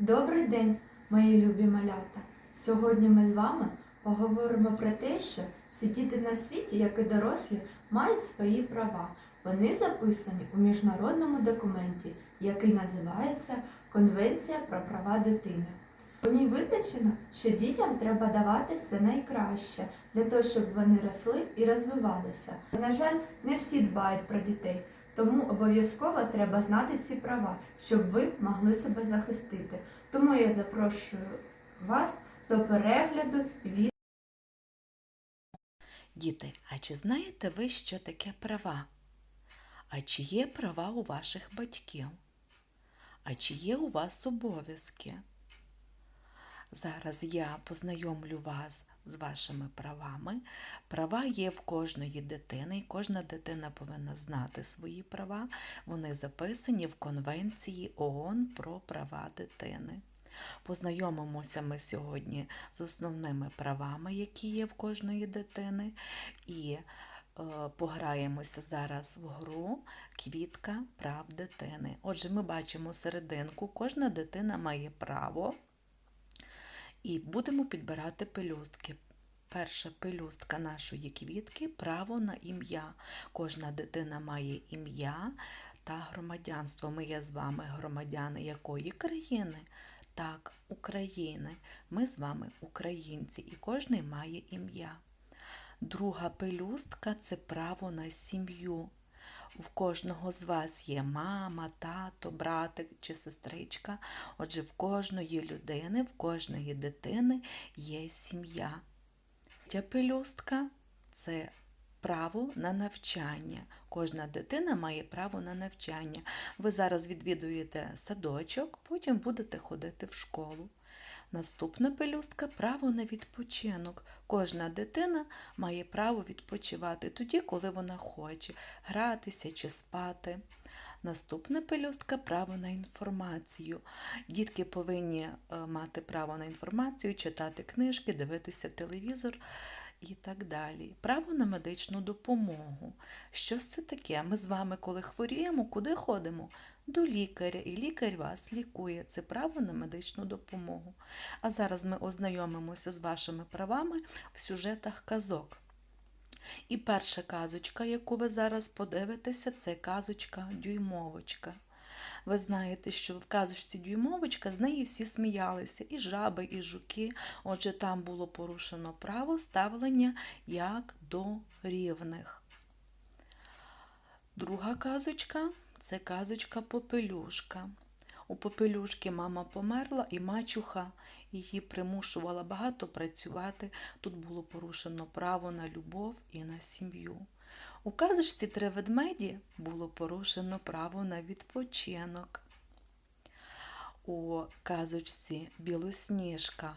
Добрий день, мої любі малята! Сьогодні ми з вами поговоримо про те, що всі діти на світі, як і дорослі, мають свої права. Вони записані у міжнародному документі, який називається Конвенція про права дитини. У ній визначено, що дітям треба давати все найкраще для того, щоб вони росли і розвивалися. На жаль, не всі дбають про дітей, тому обов'язково треба знати ці права, щоб ви могли себе захистити. Тому я запрошую вас до перегляду від Діти, а чи знаєте ви, що таке права? А чи є права у ваших батьків? А чи є у вас обов'язки? Зараз я познайомлю вас з вашими правами. Права є в кожної дитини, і кожна дитина повинна знати свої права. Вони записані в Конвенції ООН про права дитини. Познайомимося ми сьогодні з основними правами, які є в кожної дитини, і е, пограємося зараз в гру Квітка прав дитини. Отже, ми бачимо серединку, кожна дитина має право, і будемо підбирати пелюстки. Перша пелюстка нашої квітки право на ім'я. Кожна дитина має ім'я та громадянство. Ми є з вами громадяни якої країни? Так, України. Ми з вами українці, і кожний має ім'я. Друга пелюстка це право на сім'ю. В кожного з вас є мама, тато, братик чи сестричка. Отже, в кожної людини, в кожної дитини є сім'я. Третя пелюстка це право на навчання. Кожна дитина має право на навчання. Ви зараз відвідуєте садочок, потім будете ходити в школу. Наступна пелюстка право на відпочинок. Кожна дитина має право відпочивати тоді, коли вона хоче гратися чи спати. Наступна пелюстка право на інформацію. Дітки повинні е, мати право на інформацію, читати книжки, дивитися телевізор і так далі. Право на медичну допомогу. Що це таке? Ми з вами, коли хворіємо, куди ходимо? До лікаря, і лікар вас лікує. Це право на медичну допомогу. А зараз ми ознайомимося з вашими правами в сюжетах казок. І перша казочка, яку ви зараз подивитеся, це казочка Дюймовочка. Ви знаєте, що в казочці Дюймовочка з неї всі сміялися, і жаби, і жуки. Отже, там було порушено право ставлення як до рівних. Друга казочка це казочка Попелюшка. У Попелюшки мама померла, і мачуха її примушувала багато працювати. Тут було порушено право на любов і на сім'ю. У казочці три ведмеді було порушено право на відпочинок. У казочці Білосніжка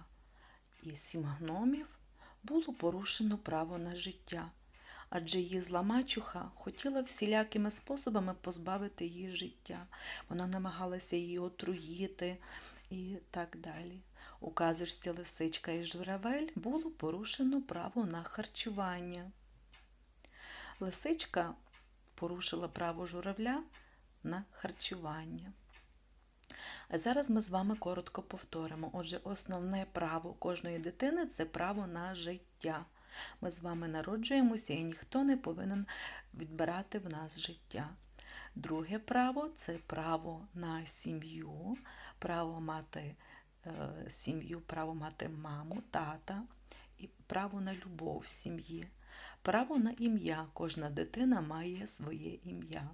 і сім гномів було порушено право на життя, адже її зла мачуха хотіла всілякими способами позбавити її життя. Вона намагалася її отруїти і так далі. У казочці Лисичка і Журавель було порушено право на харчування. Лисичка порушила право журавля на харчування. Зараз ми з вами коротко повторимо. Отже, основне право кожної дитини це право на життя. Ми з вами народжуємося і ніхто не повинен відбирати в нас життя. Друге право це право на сім'ю, право мати е, сім'ю, право мати маму, тата і право на любов в сім'ї. Право на ім'я. Кожна дитина має своє ім'я.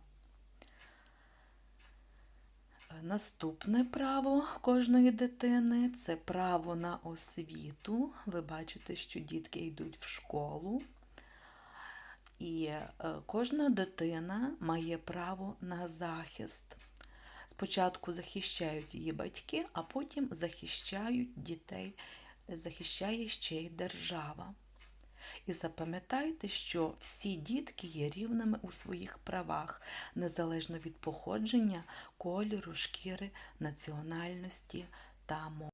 Наступне право кожної дитини це право на освіту. Ви бачите, що дітки йдуть в школу. І е, кожна дитина має право на захист. Спочатку захищають її батьки, а потім захищають дітей, захищає ще й держава. І запам'ятайте, що всі дітки є рівними у своїх правах, незалежно від походження, кольору, шкіри, національності та мови.